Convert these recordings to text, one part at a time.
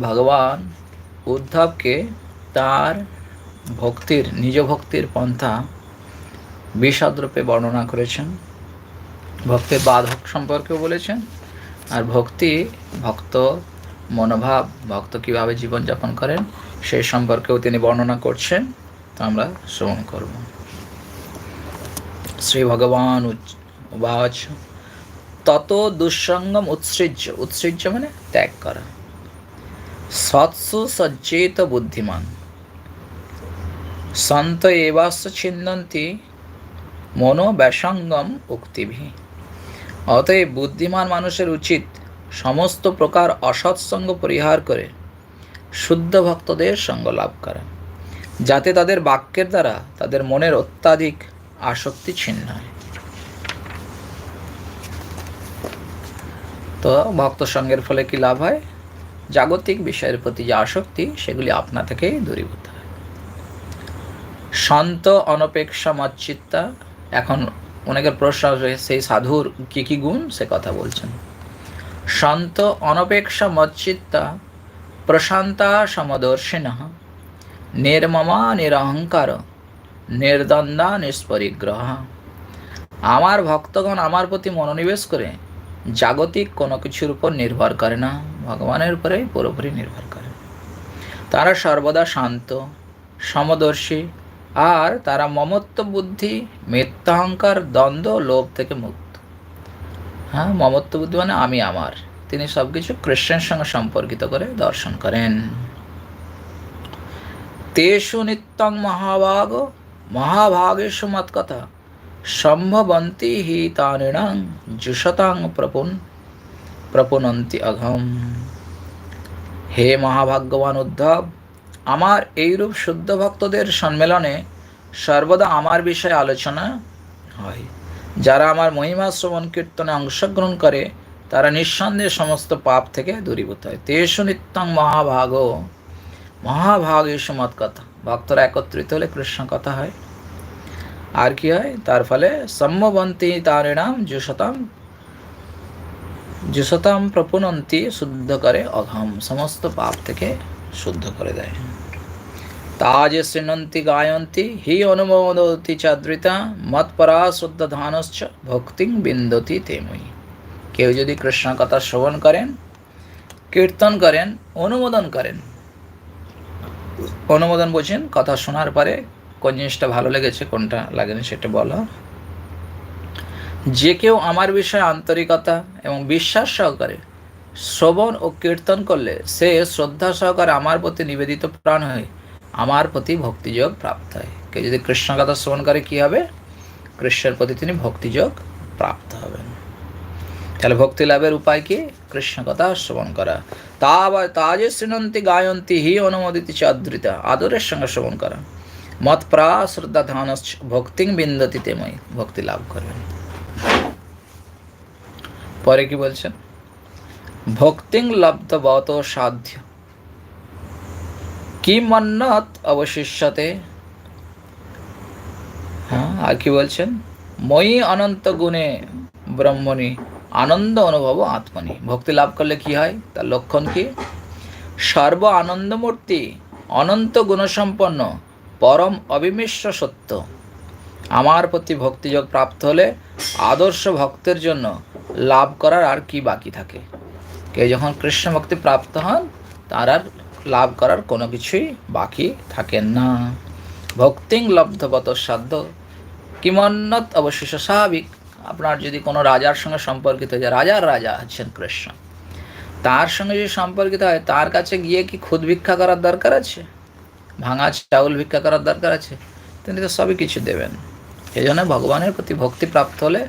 ভগবান উদ্ধবকে তার ভক্তির, নিজ ভক্তির পন্থা বিশদরূপে বর্ণনা করেছেন। ভক্তির বাধক সম্পর্কেও বলেছেন। আর ভক্তি, ভক্ত মনোভাব, ভক্ত কীভাবে জীবনযাপন করেন সেই সম্পর্কেও তিনি বর্ণনা করছেন। তা আমরা শ্রবণ করব। শ্রী ভগবান উচ- তত দুঃসঙ্গম উৎসৃজ্য উৎসৃজ্য মানে ত্যাগ করা। সৎসু সজ্জেত বুদ্ধিমান। সন্ত এবাস্য ছিন্দন্তি মনোব্যাসঙ্গম উক্তিভি। অতএব বুদ্ধিমান মানুষের উচিত সমস্ত প্রকার অসৎসঙ্গ পরিহার করে শুদ্ধ ভক্তদের সঙ্গ লাভ করা, যাতে তাদের বাক্যের দ্বারা তাদের মনের অত্যাধিক আসক্তি ছিন্ন হয়। তো ভক্ত সঙ্গের ফলে কি লাভ হয়? জাগতিক বিষয়ের প্রতি যে আসক্তি, সেগুলি আপনা থেকেই দূরীভূত। হয় শান্ত অনপেক্ষা মচ্চিত্তা এখন অনেকের প্রশ্ন সেই সাধুর কি কি গুণ? সে কথা বলছেন। শান্ত অনপেক্ষা মচ্চিত্তা প্রশান্তা সমদর্শিন, নির্মমা নিরহংকার, নির্দ্বন্দ্বা নিষ্পরিগ্রহ। আমার ভক্তগণ আমার প্রতি মনোনিবেশ করে, জাগতিক কোনো কিছুর উপর নির্ভর করে না। ভগবানের উপরেই পুরোপুরি নির্ভর করে। তারা সর্বদা শান্ত, সমদর্শী, আর তারা মমত্ব বুদ্ধি মিথ্যাহংকার দ্বন্দ্ব, লোভ থেকে মুক্ত। হ্যাঁ মমত্ব বুদ্ধি মানে আমি আমার। তিনি সব কিছু কৃষ্ণের সঙ্গে সম্পর্কিত করে দর্শন করেন। তেষু নিত্যং মহাভাগ মহাভাগেশু মৎকথা, সম্ভবন্তি হি তানিণাং জুষতাং প্রপুন। প্রপুনন্তি অঘম। হে মহাভাগ্যবান উদ্ধব, আমার এইরূপ শুদ্ধ ভক্তদের সম্মেলনে সর্বদা আমার বিষয়ে আলোচনা হয়। যারা আমার মহিমা শ্রবণ কীর্তনে অংশগ্রহণ করে, তারা নিঃসন্দেহে সমস্ত পাপ থেকে দূরীভূত হয়। তেষু নিত্যং মহাভাগ। মহাভাগ মত কথা। ভক্তরা একত্রিত হলে কৃষ্ণ কথা হয়। আর কি হয়? তার ফলে সম্ভবন্তী তারিণাম যুশতাম যুশতাম প্রপুনন্তি শুদ্ধ করে অঘম, সমস্ত পাপ থেকে শুদ্ধ করে দেয়। তা যে শৃণন্তি গায়ন্তি, হি অনুমোদতি চাদ্রিতা মৎপরা শুদ্ধ ধানশ্চ, ভক্তিং বিন্দতি তেময়ী কেউ যদি কৃষ্ণ কথা শ্রবণ করেন, কীর্তন করেন, অনুমোদন করেন, অনুমোদন বোঝেন, কথা শোনার পরে কোন জিনিসটা ভালো লেগেছে, কোনটা লাগেনি সেটা বলো। যে কেউ আমার বিষয়ে আন্তরিকতা এবং বিশ্বাস সহকারে শ্রবণ ও কীর্তন করলে সে শ্রদ্ধা সহকারে আমার প্রতি নিবেদিত প্রাণ হয়ে আমার প্রতি ভক্তিযোগ প্রাপ্ত হয়। কেউ যদি কৃষ্ণ কথা শ্রবণ করে, কী হবে? কৃষ্ণের প্রতি তিনি ভক্তিযোগ প্রাপ্ত হবেন। তাহলে ভক্তি লাভের উপায় কি? কৃষ্ণ কথা শ্রবণ করা। তা তা যে শৃণন্তি গায়ন্তি হি অনুমোদিত চাদ্রিতা আদরের সঙ্গে শ্রবণ করা। মত প্রা শ্রদ্ধা ধান ভক্তিং বিন্দতি তেময় ভক্তি লাভ করবেন। পরে কি বলছেন ভক্তিং লব্ধ বত সাধ্য। কি মন্নত অবশিষ্যতে? হ্যাঁ আর কি বলছেন? মই অনন্ত গুণে ব্রহ্মণী, আনন্দ অনুভব আত্মনি। ভক্তি লাভ করলে কি হয়? তার লক্ষণ কি? সর্ব আনন্দমূর্তি, অনন্ত গুণসম্পন্ন, পরম অবিমিশ্র সত্য। আমার প্রতি ভক্তিযোগ প্রাপ্ত হলে আদর্শ ভক্তের জন্য লাভ করার আর কি বাকি থাকে? কেউ যখন কৃষ্ণ ভক্তি প্রাপ্ত হন, তার আর লাভ করার কোনো কিছুই বাকি থাকে না। ভক্তিং লব্ধগত সাধ্য। কিমন্নত অবশেষ স্বাভাবিক। আপনার যদি কোনো রাজার সঙ্গে সম্পর্কিত যে রাজার রাজা হচ্ছেন কৃষ্ণ। তার সঙ্গে যদি সম্পর্কিত হয়, তার কাছে গিয়ে কি খুদ ভিক্ষা করার দরকার আছে? ভাঙা চাউল ভিক্ষা করার দরকার আছে? তিনি তো সবই কিছু দেবেন। এই জন্য ভগবানের প্রতি ভক্তি প্রাপ্ত হলে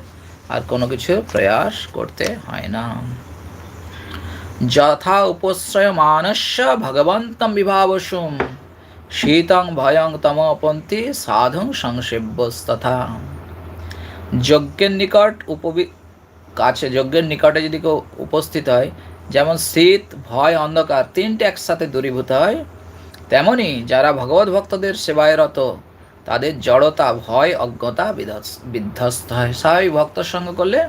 আর কোনো কিছু প্রয়াস করতে হয় না। যথা উপশ্রয় মানস্য ভগবন্তম বিভাবসুম, শীতং ভয়ং তমপন্থী সাধুং সংসেব্যস্তথা যজ্ঞের নিকট উপবি, কাছে যজ্ঞের নিকটে যদি কেউ উপস্থিত হয়, যেমন শীত, ভয়, অন্ধকার, তিনটে একসাথে দূরীভূত হয়, তেমনি যারা ভগবত ভক্তদের সেবায় রত তাদের জড়তা, ভয়, অজ্ঞতা বিধ্বস- বিধ্বস্ত হয়। স্বাভাবিক ভক্ত সঙ্গ করলে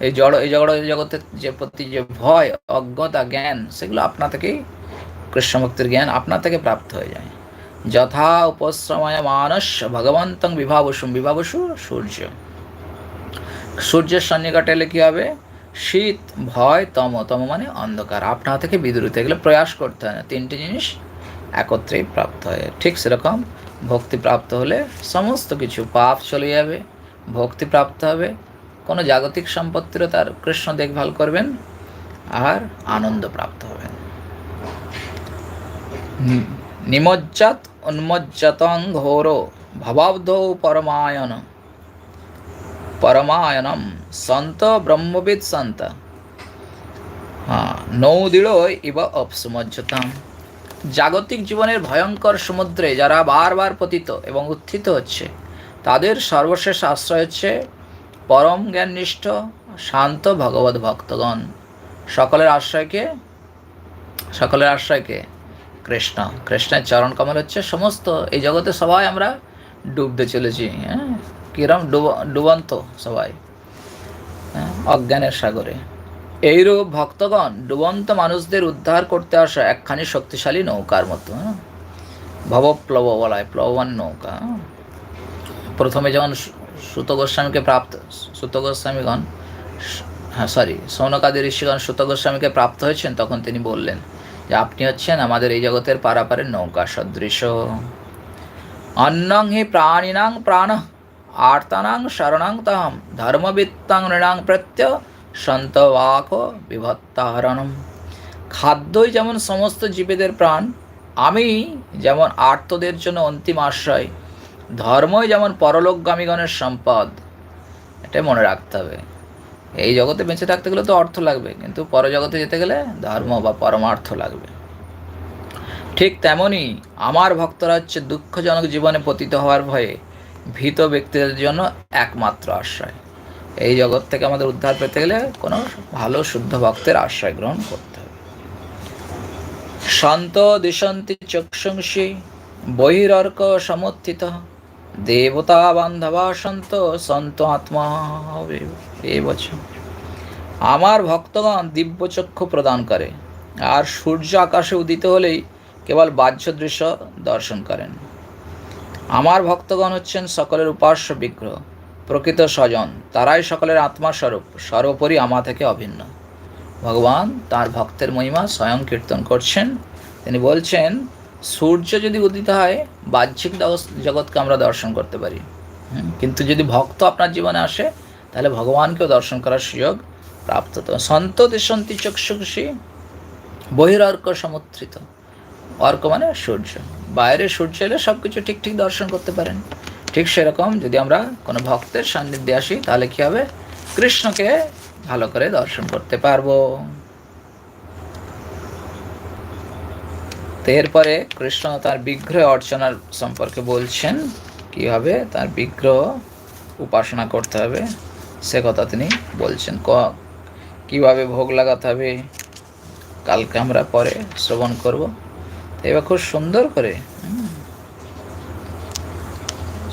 এই জড় এই জড় জগতের যে প্রতি যে ভয়, অজ্ঞতা, জ্ঞান, সেগুলো আপনা থেকেই কৃষ্ণ ভক্তির জ্ঞান আপনার থেকে প্রাপ্ত হয়ে যায়। যথা উপশ্রমায় মানস ভগবন্তং বিভাবসুম, বিভাবসু সূর্য। সূর্যের সন্নিকটে এলে কী হবে? শীত, ভয়, তম তম মানে অন্ধকার। আপনা থেকে বিদ্যুৎ এগুলো প্রয়াস করতে হয় না। তিনটি জিনিস একত্রেই প্রাপ্ত হয়। ঠিক সেরকম ভক্তি প্রাপ্ত হলে সমস্ত কিছু পাপ চলে যাবে ভক্তি প্রাপ্ত হবে। কোনো জাগতিক সম্পত্তিরও তার কৃষ্ণ দেখভাল করবেন আর আনন্দ প্রাপ্ত হবেন। নিমজ্জাত উন্মজ্জাতং ঘোর ভবাব্ধ পরমায়ন পরমায়নম সন্ত ব্রহ্মবিদ সন্ত। হ্যাঁ নৌদৃঢ় ইব অপসমজ্জতাম জাগতিক জীবনের ভয়ঙ্কর সমুদ্রে যারা বারবার পতিত এবং উত্থিত হচ্ছে তাদের সর্বশেষ আশ্রয় হচ্ছে পরম জ্ঞাননিষ্ঠ শান্ত ভগবত ভক্তগণ। সকলের আশ্রয়কে সকলের আশ্রয়কে কৃষ্ণ। কৃষ্ণের চরণ কমল হচ্ছে সমস্ত। এই জগতে সবাই আমরা ডুবতে চলেছি হ্যাঁ? কিরম ডুব ডুবন্ত সবাই হ্যাঁ, অজ্ঞানের সাগরে। এইরূপ ভক্তগণ ডুবন্ত মানুষদের উদ্ধার করতে আসা একখানি শক্তিশালী নৌকার মতো হ্যাঁ ভবপ্লব বলায় প্লবমান নৌকা হ্যাঁ। প্রথমে যখন সু- সুত গোস্বামীকে প্রাপ্ত সুত গোস্বামীগণ হ্যাঁ সরি সৌনকাদি ঋষিগণ সুত গোস্বামীকে প্রাপ্ত হয়েছেন, তখন তিনি বললেন যে, আপনি হচ্ছেন আমাদের এই জগতের পারাপারের নৌকা সদৃশ অন্নং হি প্রাণিনাং প্রাণ, আর্তানাং শরণাং তাহম, ধর্মবিত্তাং নৃণাং প্রত্য সন্তবাক বিভত্তাহরণম। খাদ্যই যেমন সমস্ত জীবেদের প্রাণ, আমি যেমন আর্তদের জন্য অন্তিম আশ্রয়, ধর্মই যেমন পরলোকগামীগণের সম্পদ। এটা মনে রাখতে হবে। এই জগতে বেঁচে থাকতে গেলে তো অর্থ লাগবে, কিন্তু পরজগতে যেতে গেলে ধর্ম বা পরমার্থ লাগবে। ঠিক তেমনি আমার ভক্তরা হচ্ছে দুঃখজনক জীবনে পতিত হওয়ার ভয়ে ভীত ব্যক্তিদের জন্য একমাত্র আশ্রয়। এই জগৎ থেকে আমাদের উদ্ধার পেতে গেলে কোনো ভালো শুদ্ধ ভক্তের আশ্রয় গ্রহণ করতে হবে। সন্ত দিশন্তি চক্ষুংসি বহিরর্ক সমর্থিত দেবতা বান্ধবা সন্ত সন্ত আত্মা এ বছর আমার ভক্তগণ দিব্যচক্ষু প্রদান করে আর সূর্য আকাশে উদিত হলেই কেবল বাহ্য দৃশ্য দর্শন করেন। আমার ভক্তগণ হচ্ছেন সকলের উপাস্য বিগ্রহ। প্রকৃত স্বজন, তারাই সকলের আত্মাস্বরূপ, সর্বোপরি আমা থেকে অভিন্ন। ভগবান তার ভক্তের মহিমা স্বয়ং কীর্তন করছেন। তিনি বলছেন, সূর্য যদি উদিত হয়, বাহ্যিক জগৎকে আমরা দর্শন করতে পারি। কিন্তু যদি ভক্ত আপনার জীবনে আসে, তাহলে ভগবানকেও দর্শন করার সুযোগ প্রাপ্ত সন্ত দিশন্তি চক্ষুষী বহিরর্ক সমুত্রিত অর্ক মানে সূর্য। বাইরে সূর্য এলে সব কিছু ঠিক ঠিক দর্শন করতে পারেন। ঠিক সেরকম যদি আমরা কোনো ভক্তের সান্নিধ্যে আসি, তাহলে কী হবে? কৃষ্ণকে ভালো করে দর্শন করতে পারব। তো এরপরে কৃষ্ণ তার বিগ্রহ অর্চনার সম্পর্কে বলছেন কীভাবে তার বিগ্রহ উপাসনা করতে হবে। সে কথা তিনি বলছেন। ক, কীভাবে ভোগ লাগাতে হবে? কালকে আমরা পরে শ্রবণ করব। এবার খুব সুন্দর করে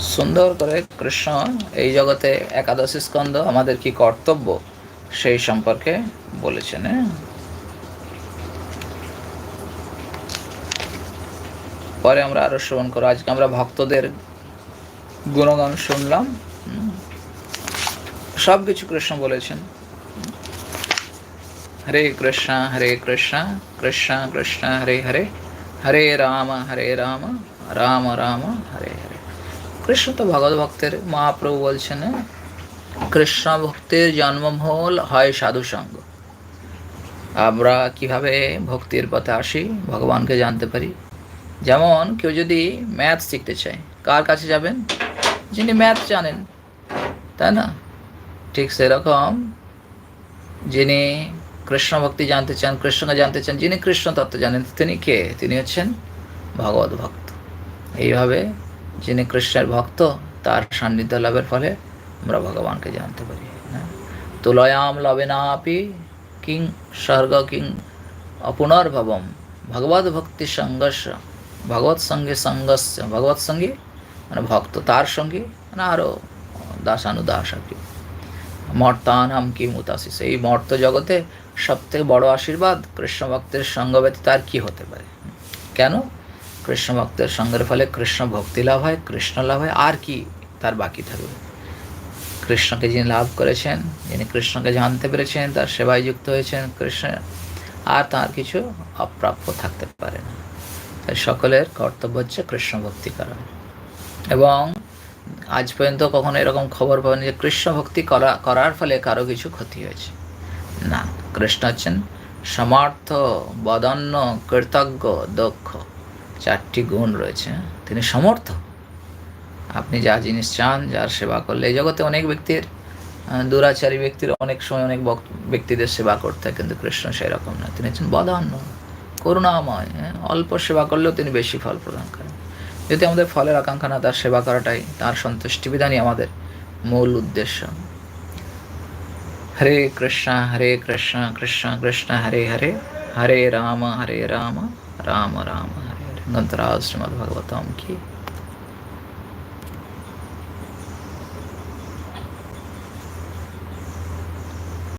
সুন্দর করে কৃষ্ণ এই জগতে একাদশী স্কন্দ আমাদের কি কর্তব্য? সেই সম্পর্কে বলেছেন হ্যাঁ? পরে আমরা আরও শ্রবণ করব আজকে আমরা ভক্তদের গুণগান শুনলাম। সব কিছু কৃষ্ণ বলেছেন। হরে কৃষ্ণ হরে কৃষ্ণ কৃষ্ণ কৃষ্ণ, হরে হরে। হরে রাম হরে রাম রাম রাম, হরে হরে। কৃষ্ণ তো ভগবত ভক্তের মহাপ্রভু বলছেন? কৃষ্ণ ভক্তের জন্মমহল হয় সাধু সঙ্গ। আমরা কীভাবে ভক্তির পথে আসি, ভগবানকে জানতে পারি। যেমন কেউ যদি ম্যাথ শিখতে চায়, কার কাছে যাবেন? যিনি ম্যাথ জানেন, তাই না? ঠিক সেরকম যিনি কৃষ্ণ ভক্তি জানতে চান, কৃষ্ণকে জানতে চান, যিনি কৃষ্ণ তত্ত্ব জানেন, তিনি কে? তিনি হচ্ছেন ভগবত ভক্ত। এইভাবে যিনি কৃষ্ণের ভক্ত, তার সান্নিধ্য লাভের ফলে আমরা ভগবানকে জানতে পারি? তুলয়াম লবে না আপি কিং স্বর্গ কিং অপুনর্ভবম ভগবত ভক্তি সংঘর্ষ ভগবত সঙ্গে সংঘর্ষ ভগবত সঙ্গে মানে ভক্ত তার সঙ্গে মানে আরও দাসানুদাস আর কি। মর্তানাম কি মুতাসিস এই মর্ত জগতে সবথেকে বড় আশীর্বাদ কৃষ্ণ ভক্তের সঙ্গ ব্যতীত আর কি হতে পারে? কেন? কৃষ্ণ ভক্তের সঙ্গের ফলে কৃষ্ণ ভক্তি লাভ হয়, কৃষ্ণ লাভ হয়, আর কি তার বাকি থাকবে? কৃষ্ণকে যিনি লাভ করেছেন, যিনি কৃষ্ণকে জানতে পেরেছেন, তার সেবায় যুক্ত হয়েছেন, কৃষ্ণ আর তার কিছু অপ্রাপ্য থাকতে পারে না। তাই সকলের কর্তব্য হচ্ছে কৃষ্ণ ভক্তি করা। এবং আজ পর্যন্ত কখনো এরকম খবর পাবেন যে কৃষ্ণ ভক্তি করা, করার ফলে কারও কিছু ক্ষতি হয়েছে। না, কৃষ্ণ হচ্ছেন সমর্থ, বদন্য, কৃতজ্ঞ, দক্ষ। চারটি গুণ রয়েছে। তিনি সমর্থ আপনি যা জিনিস চান, যার সেবা করলে এই জগতে অনেক ব্যক্তির দুরাচারী ব্যক্তির অনেক সময় অনেক ব্যক্তিদের সেবা করতে হয়, কিন্তু কৃষ্ণ সেই রকম না। তিনি হচ্ছেন বদান্য, করুণাময় হ্যাঁ? অল্প সেবা করলেও তিনি বেশি ফল প্রদান করেন। যদি আমাদের ফলের আকাঙ্ক্ষা না, তার সেবা করাটাই তার সন্তুষ্টি বিধানই আমাদের মূল উদ্দেশ্য। হরে কৃষ্ণ হরে কৃষ্ণ কৃষ্ণ কৃষ্ণ, হরে হরে হরে রাম হরে রাম রাম রাম। হরে হরে গ্রন্থরাজ শ্রীমদ্ ভাগবতম কি